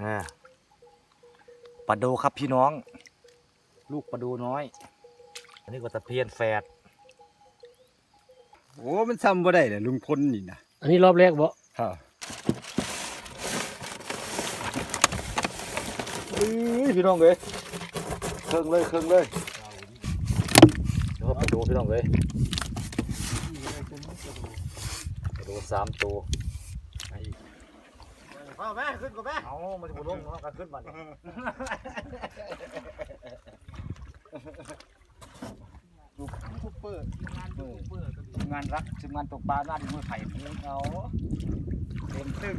อ่าปลาโดครับพี่น้อง ลูกปลาโดน้อย อันนี้ก็ตะเพียนแฝดโอ้ มันซ้ำบ่ได้เลยลุงพลนี่นะอันนี้รอบแรกบ่ครับเอ้ยพี่น้องเลยเครื่องเลยเครื่องเลยเดี๋ยวปลาโดพี่น้องเลยปลาโดสามตัว เอาแม่ขึ้นกับแม่เอามันจะบุลงเนาะการขึ้นมาเนี่ยยูทูบเบอร์ทีมงานรักทีมงานตกปลาหน้าดีมือไข่มูเอาเต็มตึ้ง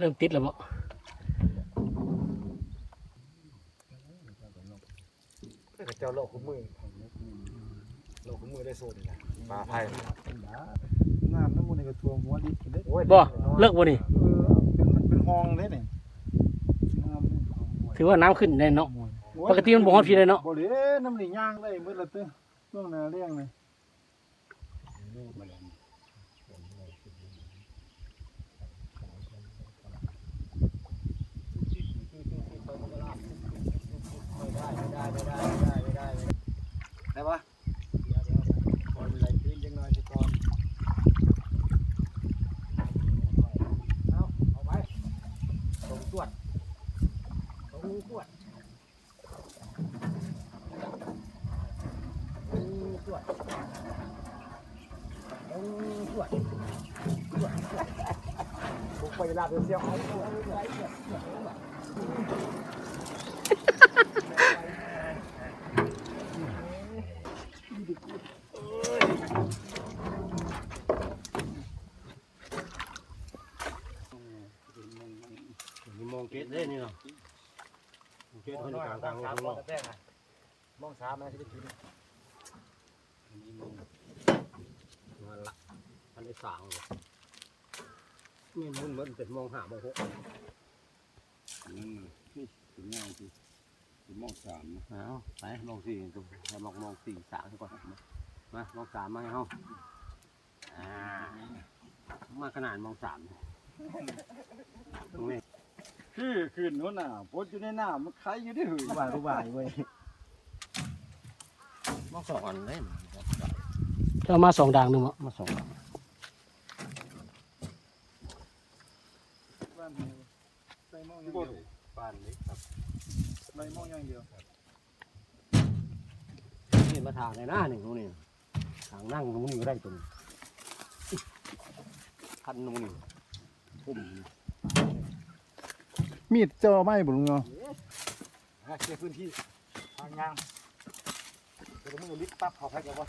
เริ่มติดแล้วบ่เจ้าโลกคุ้มมือโลกคุ้มมือได้โซนนะปลาไผ่น้ำน้ำมันนี่ก็ท่วมหัวดิกินได้โอ้ยบ่เลิกบ่นี่เออเป็นมันเป็นห้องเลยนี่น้ำมันท่วมหัวถือว่าน้ำขึ้นได้เนาะโอ้ยปกติมันบ่ฮอดพี่เลยเนาะบ่เลยน้ำนี่ย่างได้มื้อละเตื้อช่วงหน้าเลี้ยงนี่ ได้ปะปล่อยไหลขึ้นจังหน่อยสิก่อนเอาเอาไปส่งตรวจส่งตรวจส่งตรวจส่งตรวจตรวจตรวจบุกไปลาเดือดเสียวเอาเอาเอาเอา นี่มองเกตเด้นี่เนาะ มองเกตคนกลางกลางลงมข้างนองกแจ้งมองสามนะที่ไปกินนั่นละอันนี้สางเลยนี่มันเหมือนเป็นมองหามองหกอืมนี่ถึงง่ายสิถึงมองสามนะเอาไปมองสี่ดูให้มองมองสี่สางดีกว่ามามาลองสามมาให้เฮาอ่ามาขนาดมองสามตรงนี้ คือขึ้นโน่นน่ะปดอยู่ในน้ำมันไข่อยู่ได้หือว่ารู้ว่าเว้ยมองสองอันเลยจะเอามาสองด่างหนึงบ่มาสองอันบ้านนี้ใส่หม้ออย่างบเดีนยวบ้านนี้ครับใส่หม้ออย่างเดียวนี่มาทางในหน้าหนึ่งตรงนี้ทางนั่งตรงนี้ก็ได้ตรงนี้คันตรงนี้ปุ่ม มีดเจ้าไม้บ่ลุงเนาะฮะเคลียร์พื้นที่ทางยางเดี๋ยวมึงลิฟต์ปั๊บเขาให้กันวะ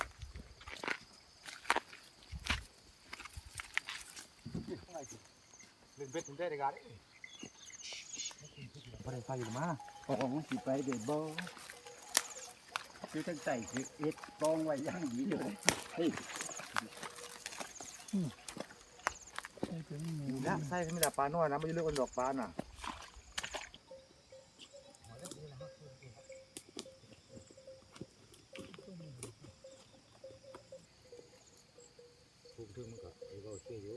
เล่นเบ็ดถึงได้ในการบ่ได้ไฟมาของสิไปเด็ดบ่คือทั้งใส่คือเอ็ดกองไว้อย่างดีเลยเฮ้ยนะใส่ไม่ได้ปลาน้อยนะไม่ได้เลือกเป็นดอกปลาน่ะ คือมันก็ไอ้เราช่วยอยู่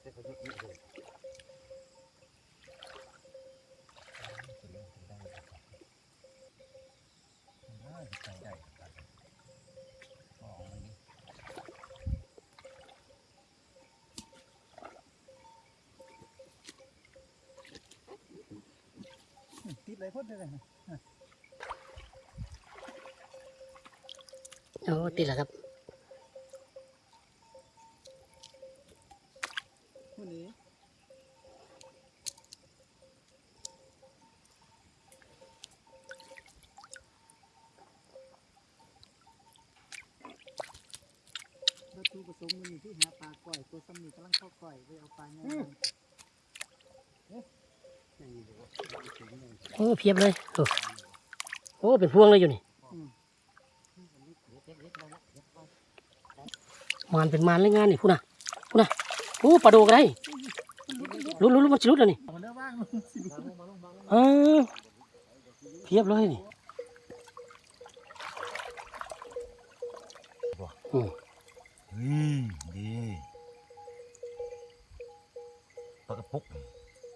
แต่ก็ยุบนี่เลยได้ได้ ได้พ้นเลยโอ้ติดแล้วครับ เพียบเลยโอ้โอ้เป็นพวงเลยอยู่นี่มานเป็นมานเลยงานนี่พูดนะพูดนะโอ้ปลาโดกได้ลุ้นลุ้นลุ้นมันจะลุ้นแล้วนี่มันเนื้อว่างมันสิเออเพียบเลยนี่อืมเฮ้ยดีปลากระปุก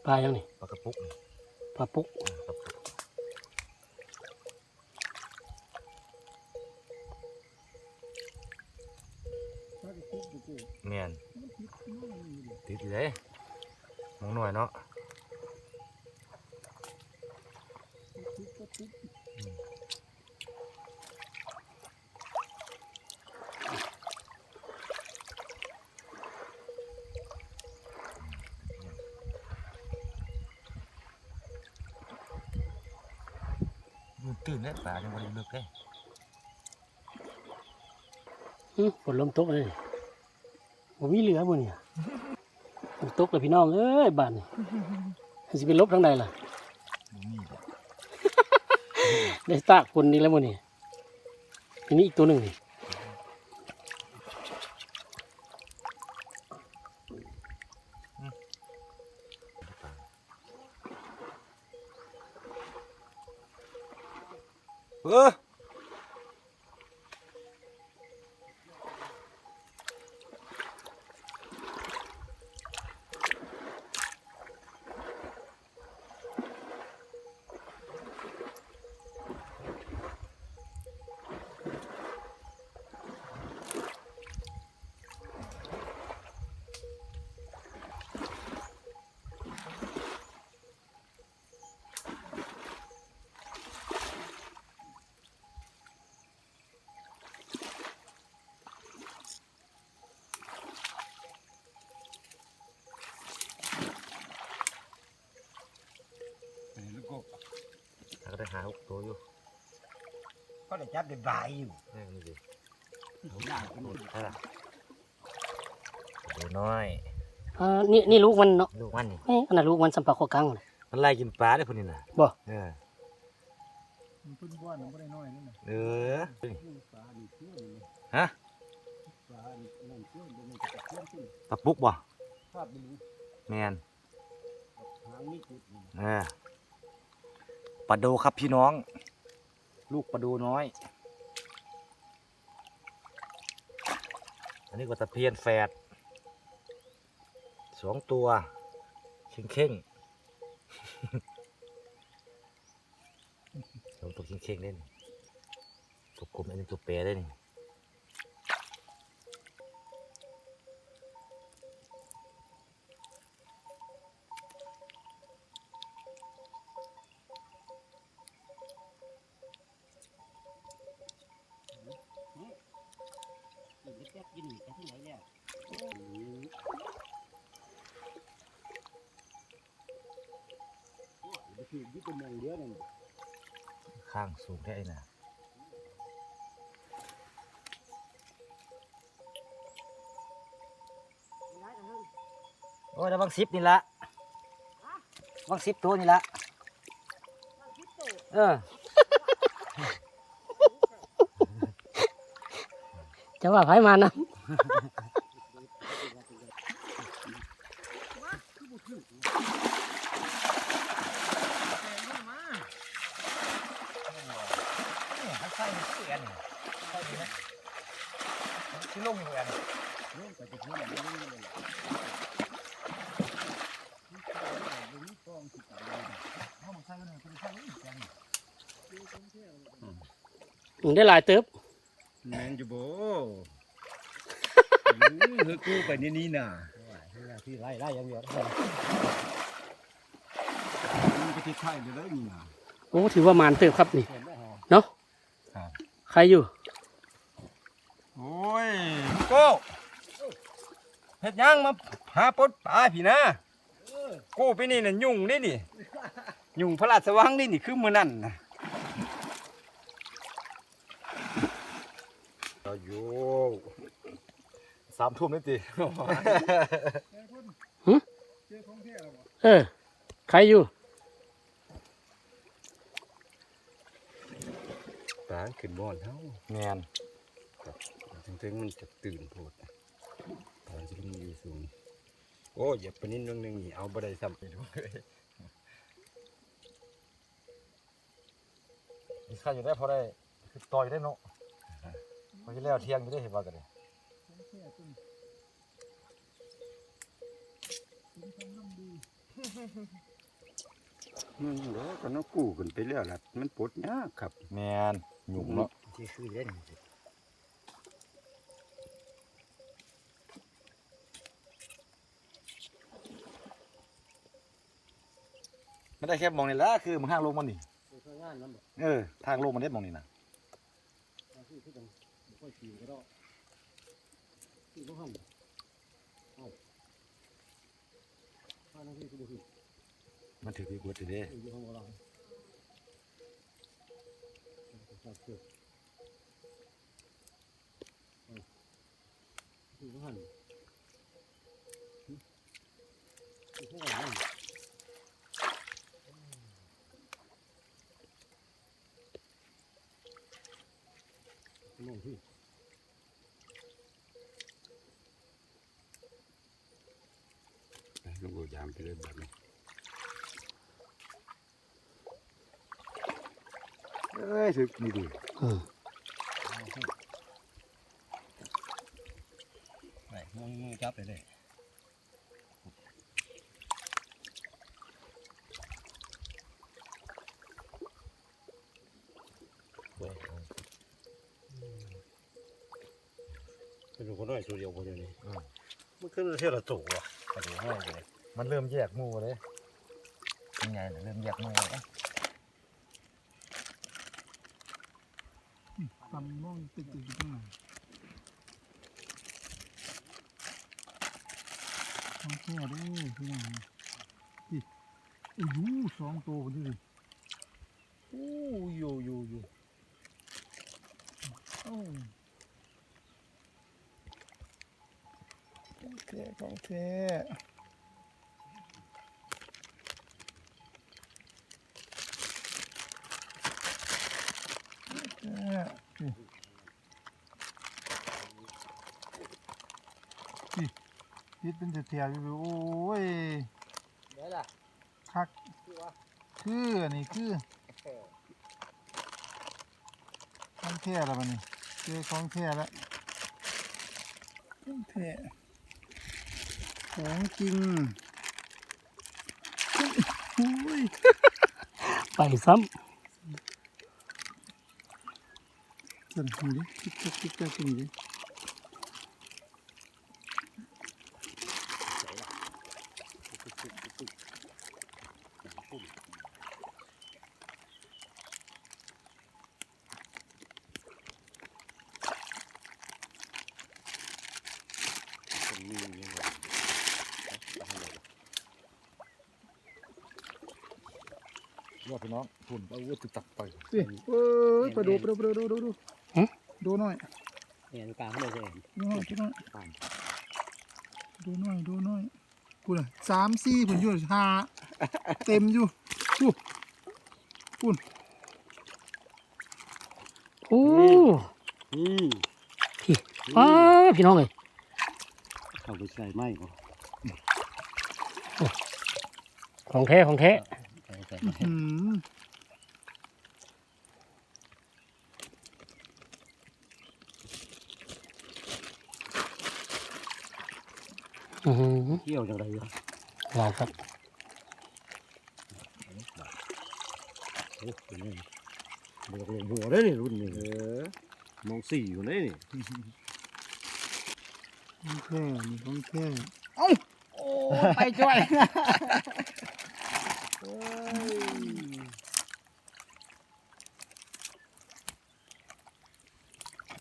ปลายังนี่ปลากระปุกปลาปุ๊ก แมนติดเลยมองหน่อยเนาะมันตื่นแล้วป่ายังไม่ได้เลิกเลยอืมฝนลมตกเลยนี่ ผมมีเหลือบ่เนี่ยฝนตกเลยพี่น้องเอ้ยบ้านนี่สิเป็นลบทั้งใดล่ะบ่มีเลยได้ตากคนนี้แล้วมั้งนี่ทีนี้อีกตัวหนึ่งนี่เออ หาหกตัวอยู่ก็ได้จับได้บายอยู่แม่นี่ดิผมอยากกินตัวเท่าไหร่ตัวน้อยอ่านี่นี่ลูกมันเนาะลูกมันนี่เอ้ยอันนั้นลูกมันสัมปะขอกังน่ะมันไล่กินปลาได้พวกนี้น่ะบ่เออมันพึ่งบ้านมันไม่ได้น้อยนี่นะเออปลาดิเชื่อเลยฮะปลาดินั่นเชื่อเดี๋ยวมันจะเชื่อขึ้นปลาปุกบ่ภาพดีแมนหางนี่จุดนี่เออ ปลาโดครับพี่น้อง ลูกปลาโดน้อย อันนี้ก็ตะเพียนแฝดสองตัวเข่งเข่งสองตัวเข่งเข่งเล่นตัวกลมอันนี้ตัวเปรได้นี่น ไปถือยึดเป็นมองเดียวนั่นข้างสูงแค่ไอ้น่ะโอ้ยแล้วบางซิปนี่ละบางซิปตัวนี่ละเออจะว่าไผมานะ ใส่เสียนใส่ดีไหมที่ลุ่มเหมือน เรื่องแต่จะเพื่อนไม่ได้เลยนี่กองสิบอะไรห้องใส่กันเลยเป็นใส่อีกจังอืมได้หลายเติบแมนจะโบเฮ้ยกูไปนี่นี่น่ะที่ไล่ไล่ยังเดียวมึงไปที่ไทยเลยได้นี่น่ะโอ้ถือว่ามานเติบครับนี่เนาะครับใครอยู่ โอ้ยโก้ เฮ็ดหยังมาหาปลดปลาพี่นะกูไปนี่น่ะยุ่งนี่นี่ ยุ่งพระราชวังนี่นี่คือมื้อนั่นนะเอาอยู่สามทุ่มนี่ตีเออใครอยู่ปลาขึ้นบ่อนเฮาแมนถึงถึงมันจะตื่นโพด ตอนที่มันอยู่สูง โอ้ยอย่าไปนิดนึงนึงนี่เอาบ่ได้ซ้ำไปดูเลยมีใครอยู่ได้พอได้คือต่อยได้เนาะพอที่แล้วเที่ยงอยู่ได้เห็นว่ากันเลยมันเหลือก็น้องกู้ขึ้นไปแล้วล่ะมันปลดยากครับ แมนหยุ่งเนาะที่คือเล่น ไม่ได้แค่มองนี่ละคือมึงห้างลงมันนี่งานนั้นบอกเออทางลงมันได้มองนี่นะที่ที่ต้องค่อยขี่ก็ได้ขี่ก็หันเอาข้านั่งที่คือคือมันถือพี่กวดอยู่เด้อยู่ข้างบนเราจับเชือกขี่ก็หันขี่ก็หันมองที่ ลูกกูยามไปเลยแบบนี้เอ้ยถือนี่ดีอืมไหนมึงมึงจับไปเลยเป็นคนน้อยตัวเดียวคนเดียวนี่มันขึ้นเท่าละตัวอะกระดูกห้อยเลย มันเริ่มแยกหมูเลยยังไงเริ่มแยกหมูแล้วตำม่องติดติดอยู่ข้างหลังของแค่ด้อพี่น้องดิโอ้โหสองตัวนนี้ดิโอ้อยู่อยู่อยู่โอ้ของแท้ของแท้แท้นี่นี่พิษ เป็นแถวๆอยู่โอ้ยได้ล่ะคักคืออันนี้คือของแท้แล้วมันนี่เจอของแท้แล้วของแท้ของจริงโอ้ยไปซ้สั่นหูดิคิกคักคิกคักขึ้นดิ ว่าพี่ น้องหุ่นเอาวุ้ตักไปสิเอ้ยไปดูไปดูไปดูดูดูดูดูหน่อยำเนี่ยกลางเขาเลยจะเห็นดูหน่อยดูหน่อยดูหน่อยดูหน่อยกูน่ะสามสี่ผมอยู่ห้าเต็มอยู่อู้โอ้นี่อ้าพี่น้องเลยเข้าไปใส่ไม้ก่อนของแท้ของแท้ อืมอือหือเที่ยวจังไรวะว้าวครับโอ้เป็นไงบอกเลยหัวได้นี่รุ่นนี้เออมองสี่อยู่เลยนี่ของแค่นี่ของแค่ไปจ่อย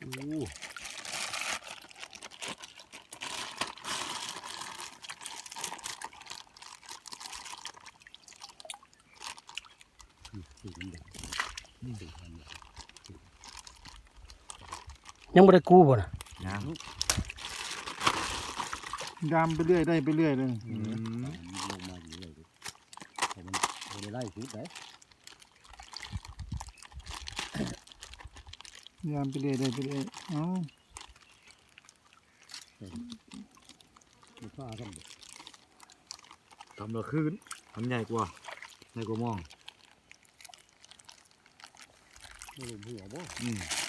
อู้สี่พันเด็กนี่สี่พันเด็ก ยังบ่ได้กู้บ่น่ะยังยามไปเรื่อยได้ไปเรื่อยเลยอืมลงมาอยู่เลยดิแต่มันไม่ได้ไล่ชุดไหนยามไปเรื่อยได้ไปเรื่อยเอ้ามันฟ้ากันเด็กทำละคืนทำใหญ่กว่าใหญ่กว่ามองไม่รู้หัวบ่อืม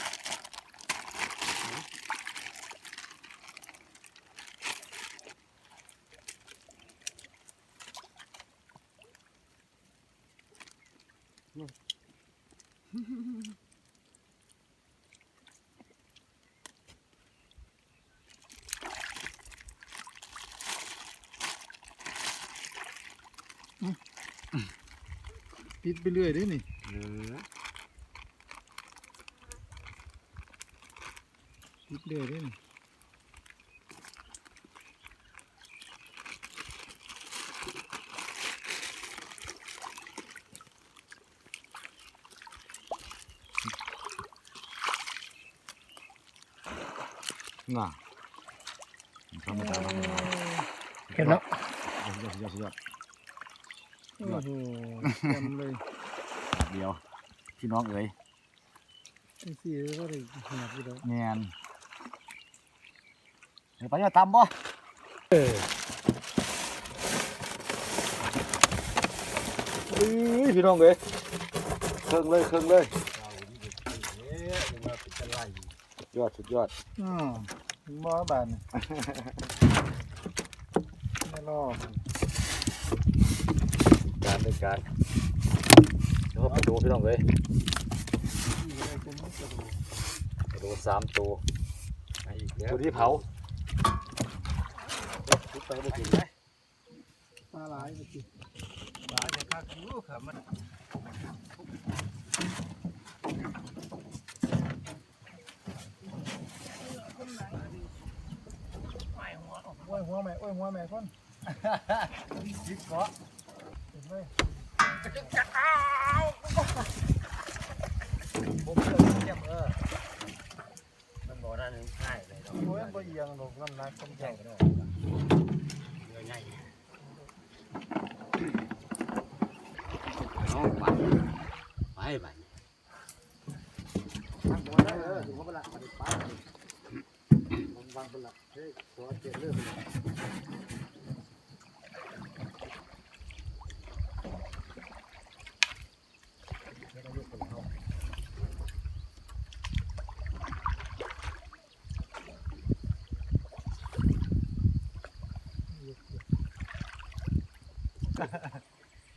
ปิดไปเรื่อยได้นี่อ ปิดเรื่อยได้นี่ น่ะทำไม่ได้ทำไม่ได้เห็นเนาะเอาสุดยอดสุดยอดสุดยอดโอ้โหจำเลยเดียวพี่น้องเอ๋ยไอ้สี่ก็ได้ขนาดนี้แล้วแมนเดี๋ยวไปจะตำบ่เออเอ้ยพี่น้องเอ๋ยเครื่องเลยเครื่องเลยสุดยอดสุดยอดอืม บ่บานนี่ไม่รอดการเป็นการเดี๋ยวไปดูพี่น้องเอ๋ยไปดูสามตัวตัวที่เผาชุดไปบ่กินไหมปลาหลายไปสิปลาจะคักอยู่ครับมัน โอ้ยหั วแม่โอ้ยหัวแม่คนยิบเนาะเห็นไหมผมเชื่อเยี่ยมเออมันบ่นั่นง่ายเลยเนาะโอ้ยบ่เอียงหรอกน้ำหนักคนใหญ่เนาะง่ายเอาไปไปไปทางบ่ได้เออถึงว่าบ่ละมันป้ามันวางบ่ละเฮ้ยตัวเจ็บเรื่อง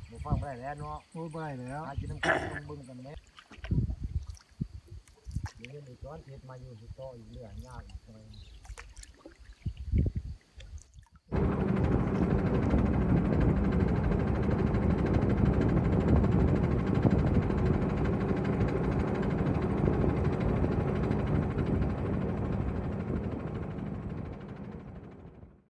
บ่ฟังบ่ได้แล้วเนาะโอ้ยบ่ได้แล้วหากินน้ำกันต้องเบิ่งกันแม่เดี๋ยวนี้มีซ้อนเพชรมาอยู่ที่โตะอีกเรื่องยากอีกหน่อย